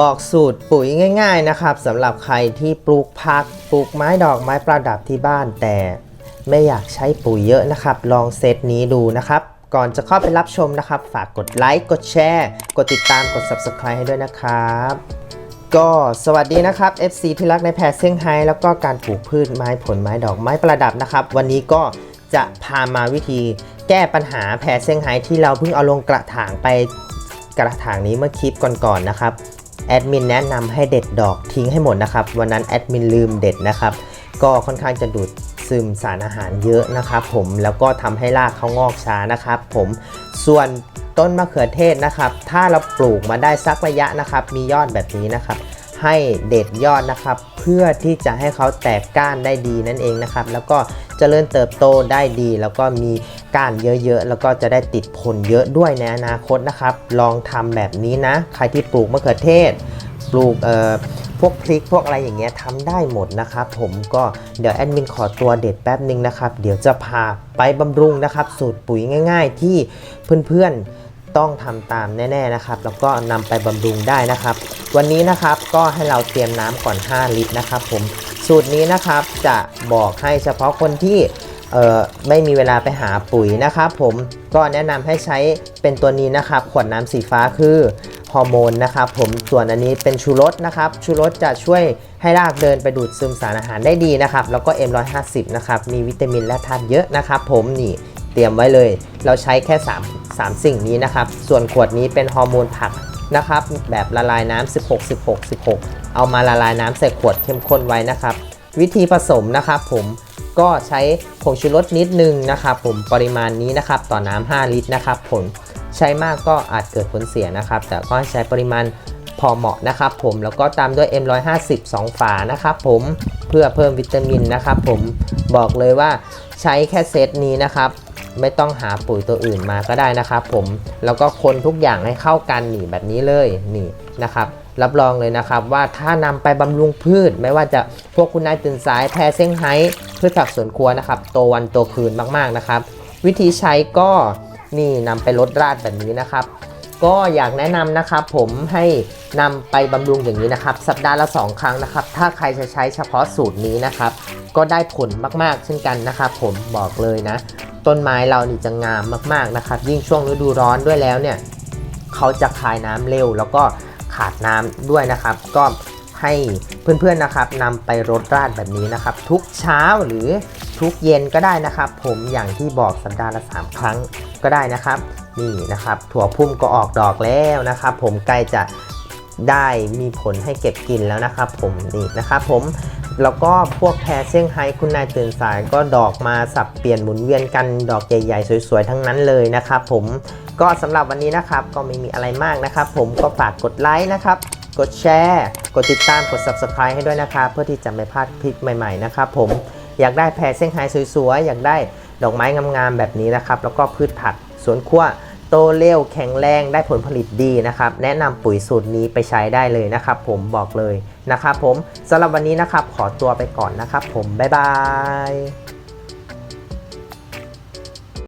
บอกสูตรปุ๋ยง่าย ๆนะครับสำหรับใครที่ปลูกผักปลูกไม้ดอกไม้ประดับที่บ้านแต่ ไม่อยากใช้ปุ๋ยเยอะนะครับ ลองเซตนี้ดูนะครับ ก่อนจะเข้าไปรับชมนะครับ ฝากกดไลค์กดแชร์กดติดตามกด Subscribe ให้ด้วยนะครับ ก็สวัสดีนะครับ FC ที่รักในแพรเซี่ยงไฮ้แล้วก็การปลูกพืชไม้ผลไม้ดอกไม้ประดับนะครับ วันนี้ก็จะพามาวิธีแก้ปัญหาแพรเซี่ยงไฮ้ที่เราเพิ่งเอาลงกระถางไปกระถางนี้เมื่อคลิปก่อนๆนะครับ แอดมินแนะนำให้เด็ดดอกทิ้งให้หมดนะครับ วันนั้นแอดมินลืมเด็ดนะครับ ก็ค่อนข้างจะดูดซึมสารอาหารเยอะนะครับผมแล้วก็ทำให้รากเขางอกช้านะครับ ผมส่วนต้นมะเขือเทศนะครับ ถ้าเราปลูกมาได้สักระยะนะครับ มียอดแบบนี้นะครับ ให้เด็ดยอดนะครับ เพื่อที่จะให้เขาแตกก้านได้ดีนั่นเองนะครับ แล้วก็เจริญเติบโตได้ดี แล้วก็มีก้านเยอะๆ แล้วก็จะได้ติดผลเยอะด้วยในอนาคตนะครับ ลองทำแบบนี้นะ ใครที่ปลูกมะเขือเทศ ปลูกเอ่อพวกพริกพวกอะไรอย่างเงี้ยทำได้หมดนะครับผมก็เดี๋ยวแอดมินขอตัวเด็ดแป๊บนึงนะครับ เดี๋ยวจะพาไปบำรุงนะครับ สูตรปุ๋ยง่าย ๆ ที่เพื่อนๆ ต้องทำตามแน่ๆนะครับ แล้วก็นำไปบำรุงได้นะครับ วันนี้นะครับก็ให้เราเตรียมน้ำก่อน 5 ลิตรนะครับ ผมสูตรนี้นะครับจะบอกให้เฉพาะคนที่ไม่มีเวลาไปหาปุ๋ยนะครับ ผมก็แนะนำให้ใช้เป็นตัวนี้นะครับ ขวดน้ำสีฟ้าคือฮอร์โมนนะครับ ผมส่วนอันนี้เป็นชูรสนะครับ ชูรสจะช่วยให้รากเดินไปดูดซึมสารอาหารได้ดีนะครับ แล้วก็ M150 นะครับมีวิตามินและธาตุเยอะนะครับ ผมนี่ เตรียมไว้เลย เราใช้แค่ 3 3 สิ่งนี้นะครับ ส่วนขวดนี้เป็นฮอร์โมนผักนะครับ แบบละลายน้ำ16 16 16 เอามาละลายน้ำใส่ขวดเข้มข้นไว้นะครับ วิธีผสมนะครับผมก็ใช้ผงชูรสนิดนึงนะครับผมปริมาณนี้นะครับต่อน้ำ5ลิตรนะครับผลใช้มากก็อาจเกิดผลเสียนะครับ แต่ก็ให้ใช้ปริมาณพอเหมาะนะครับผมแล้วก็ตามด้วย M150 2 ฝานะครับผมเพื่อเพิ่มวิตามินนะครับผมบอกเลยว่าใช้แค่เซตนี้นะครับ ไม่ต้องหาปุ๋ยตัวอื่นมาก็ได้นะครับผมแล้วก็คนทุกอย่างให้เข้ากันนี่แบบนี้เลยนี่นะครับรับรองเลยนะครับว่าถ้านำไปบำรุงพืช ไม่ว่าจะพวกคุณนายตื่นสายแพรเซ้งไฮพืชผักสวนครัวนะครับโตวันโตคืนมากๆนะครับ วิธีใช้ก็นี่นำไปลดราดแบบนี้นะครับ ก็อยากแนะนำนะครับผมให้นำไปบำรุงอย่างนี้นะครับ สัปดาห์ละ 2 ครั้งนะครับ ถ้าใครจะใช้เฉพาะสูตรนี้นะครับ ก็ได้ผลมากๆ เช่นกันนะครับ ผมบอกเลยนะ ต้นไม้เรานี่จะงามมากๆนะครับ ยิ่งช่วงฤดูร้อนด้วยแล้วเนี่ยเขาจะคายน้ำเร็ว แล้วก็ขาดน้ำด้วยนะครับ ก็ ให้เพื่อนๆนะครับนำไปรดราดแบบนี้นะครับ ทุกเช้าหรือทุกเย็นก็ได้นะครับ ผมอย่างที่บอกสัปดาห์ละ 3 ครั้งก็ได้นะครับ นี่นะครับ ถั่วพุ่มก็ออกดอกแล้วนะครับ ผมใกล้จะได้มีผลให้เก็บกินแล้วนะครับ ผมนี่นะครับ ผมแล้วก็พวกแพรเซี่ยงไฮ้คุณนายตื่นสายก็ดอกมาสับเปลี่ยนหมุนเวียนกันดอกใหญ่ๆ สวยๆ ทั้งนั้นเลยนะครับ ผมก็สำหรับวันนี้นะครับก็ไม่มีอะไรมากนะครับ ผมก็ฝากกดไลค์นะครับ กดแชร์ กดติดตาม กด subscribe ให้ด้วยนะครับเพื่อที่จะไม่พลาดคลิปใหม่ๆนะครับผม อยากได้แพรเซี่ยงไฮ้สวยๆ อยากได้ดอกไม้งามๆแบบนี้นะครับ แล้วก็พืชผักสวนครัวโตเร็วแข็งแรงได้ผลผลิตดีนะครับ แนะนำปุ๋ยสูตรนี้ไปใช้ได้เลยนะครับ ผมบอกเลยนะครับผมสำหรับวันนี้นะครับขอตัวไปก่อนนะครับ ผมบ๊ายบาย